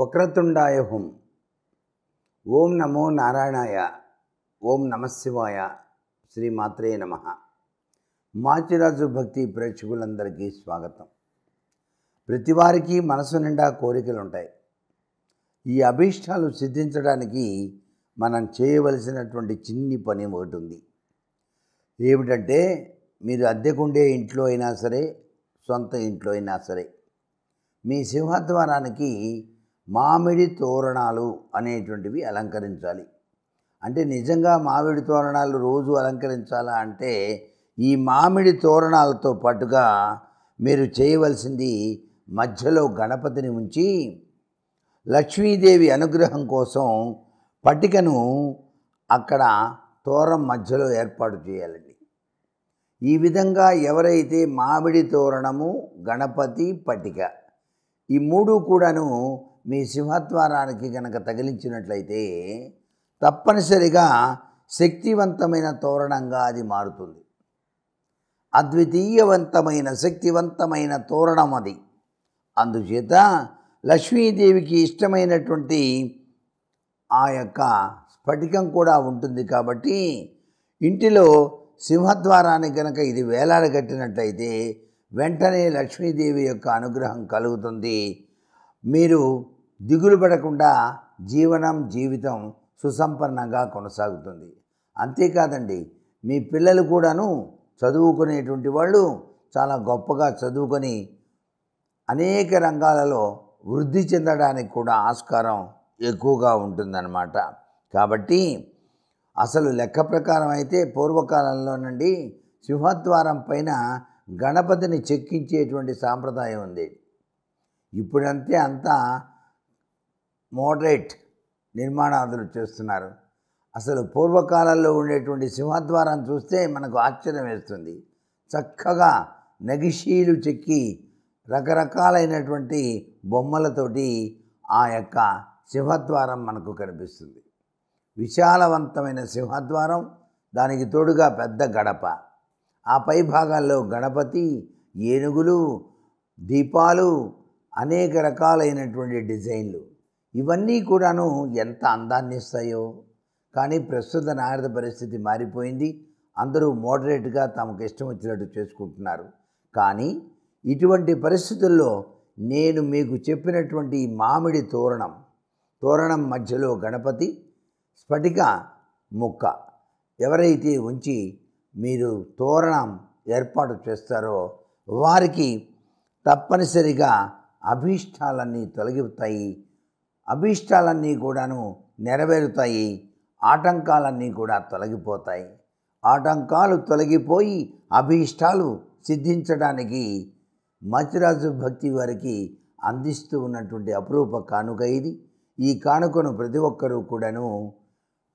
వక్రతుండాయ హుం ఓం నమో నారాయణాయ ఓం నమశివాయ శ్రీ మాత్రే నమ. మాచిరాజు భక్తి ప్రేక్షకులందరికీ స్వాగతం. ప్రతివారికి మనసు నిండా కోరికలు ఉంటాయి ఈ అభీష్టాలు సిద్ధించడానికి మనం చేయవలసినటువంటి చిన్ని పని ఒకటి ఉంది ఏమిటంటే మీరు అద్దెకుండే ఇంట్లో అయినా సరే సొంత ఇంట్లో అయినా సరే మీ సింహద్వారానికి మామిడి తోరణాలు అనేటువంటివి అలంకరించాలి. అంటే నిజంగా మామిడి తోరణాలు రోజు అలంకరించాలా అంటే ఈ మామిడి తోరణాలతో పాటుగా మీరు చేయవలసింది మధ్యలో గణపతిని ఉంచి లక్ష్మీదేవి అనుగ్రహం కోసం పట్టికను అక్కడ తోరం మధ్యలో ఏర్పాటు చేయాలండి. ఈ విధంగా ఎవరైతే మామిడి తోరణము గణపతి పట్టిక ఈ మూడు కూడాను మీ సింహద్వారానికి గనక తగిలించినట్లయితే తప్పనిసరిగా శక్తివంతమైన తోరణంగా అది మారుతుంది. అద్వితీయవంతమైన శక్తివంతమైన తోరణం అది. అందుచేత లక్ష్మీదేవికి ఇష్టమైనటువంటి ఆ యొక్క స్ఫటికం కూడా ఉంటుంది కాబట్టి ఇంటిలో సింహద్వారానికి గనక ఇది వేలాడగట్టినట్లయితే వెంటనే లక్ష్మీదేవి యొక్క అనుగ్రహం కలుగుతుంది. మీరు దిగులు పడకుండా జీవనం జీవితం సుసంపన్నంగా కొనసాగుతుంది. అంతేకాదండి మీ పిల్లలు కూడాను చదువుకునేటువంటి వాళ్ళు చాలా గొప్పగా చదువుకొని అనేక రంగాలలో వృద్ధి చెందడానికి కూడా ఆస్కారం ఎక్కువగా ఉంటుందన్నమాట. కాబట్టి అసలు లెక్క ప్రకారం అయితే పూర్వకాలంలో నుండి సింహద్వారం పైన గణపతిని చెక్కించేటువంటి సాంప్రదాయం ఉంది. ఇప్పుడంతే అంతా మోడరేట్ నిర్మాణాదులు చేస్తున్నారు. అసలు పూర్వకాలంలో ఉండేటువంటి సింహద్వారం చూస్తే మనకు ఆశ్చర్యం వేస్తుంది. చక్కగా నగిషీలు చెక్కి రకరకాలైనటువంటి బొమ్మలతోటి ఆ యొక్క సింహద్వారం మనకు కనిపిస్తుంది. విశాలవంతమైన సింహద్వారం దానికి తోడుగా పెద్ద గడప. ఆ పై భాగాల్లో గణపతి ఏనుగులు దీపాలు అనేక రకాలైనటువంటి డిజైన్లు. ఇవన్నీ కూడాను ఎంత అందాన్ని ఇస్తాయో. కానీ ప్రస్తుత నాగరిక పరిస్థితి మారిపోయింది. అందరూ మోడరేట్గా తమకు ఇష్టం వచ్చినట్టు చేసుకుంటున్నారు. కానీ ఇటువంటి పరిస్థితుల్లో నేను మీకు చెప్పినటువంటి మామిడి తోరణం తోరణం మధ్యలో గణపతి స్ఫటిక ముక్క ఎవరైతే ఉంచి మీరు తోరణం ఏర్పాటు చేస్తారో వారికి తప్పనిసరిగా అభీష్టాలన్నీ తొలగిపోతాయి. అభీష్టాలన్నీ కూడాను నెరవేరుతాయి. ఆటంకాలన్నీ కూడా తొలగిపోతాయి. ఆటంకాలు తొలగిపోయి అభీష్టాలు సిద్ధించడానికి మచిరాజు భక్తి వారికి అందిస్తూ ఉన్నటువంటి అపురూప కానుక ఇది. ఈ కానుకను ప్రతి ఒక్కరూ కూడాను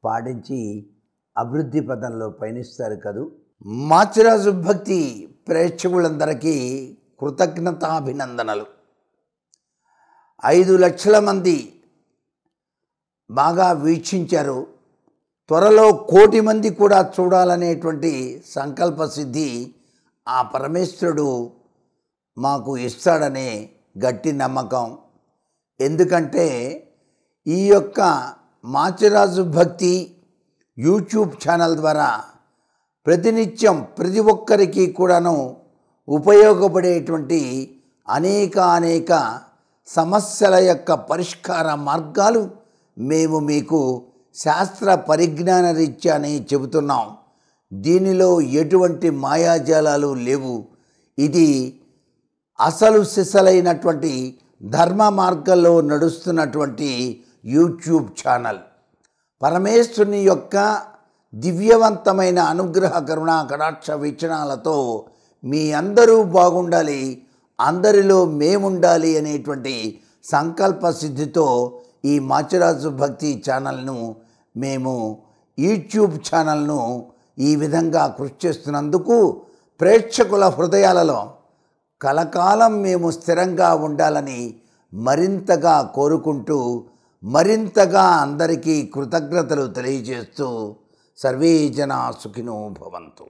పాటించి అభివృద్ధి పదంలో పయనిస్తారు కదూ. మాచిరాజు భక్తి ప్రేక్షకులందరికీ కృతజ్ఞతాభినందనలు. ఐదు లక్షల మంది బాగా వీక్షించారు. త్వరలో కోటి మంది కూడా చూడాలనేటువంటి సంకల్ప సిద్ధి ఆ పరమేశ్వరుడు మాకు ఇస్తాడనే గట్టి నమ్మకం. ఎందుకంటే ఈ యొక్క మాచిరాజు భక్తి యూట్యూబ్ ఛానల్ ద్వారా ప్రతినిత్యం ప్రతి ఒక్కరికి కూడాను ఉపయోగపడేటువంటి అనేక అనేక సమస్యల యొక్క పరిష్కార మార్గాలు మేము మీకు శాస్త్ర పరిజ్ఞాన రీత్యానే చెబుతున్నాం. దీనిలో ఎటువంటి మాయాజాలాలు లేవు. ఇది అసలు సిసలైనటువంటి ధర్మ మార్గంలో నడుస్తున్నటువంటి యూట్యూబ్ ఛానల్. పరమేశ్వరుని యొక్క దివ్యవంతమైన అనుగ్రహ కరుణా కటాక్ష వీక్షణాలతో మీ అందరూ బాగుండాలి. అందరిలో మేముండాలి అనేటువంటి సంకల్ప సిద్ధితో ఈ మాచిరాజు భక్తి ఛానల్ను మేము యూట్యూబ్ ఛానల్ను ఈ విధంగా కృషి చేస్తున్నందుకు ప్రేక్షకుల హృదయాలలో కలకాలం మేము స్థిరంగా ఉండాలని మరింతగా కోరుకుంటూ మరింతగా అందరికీ కృతజ్ఞతలు తెలియజేస్తూ సర్వే జనా సుఖినో భవంతు.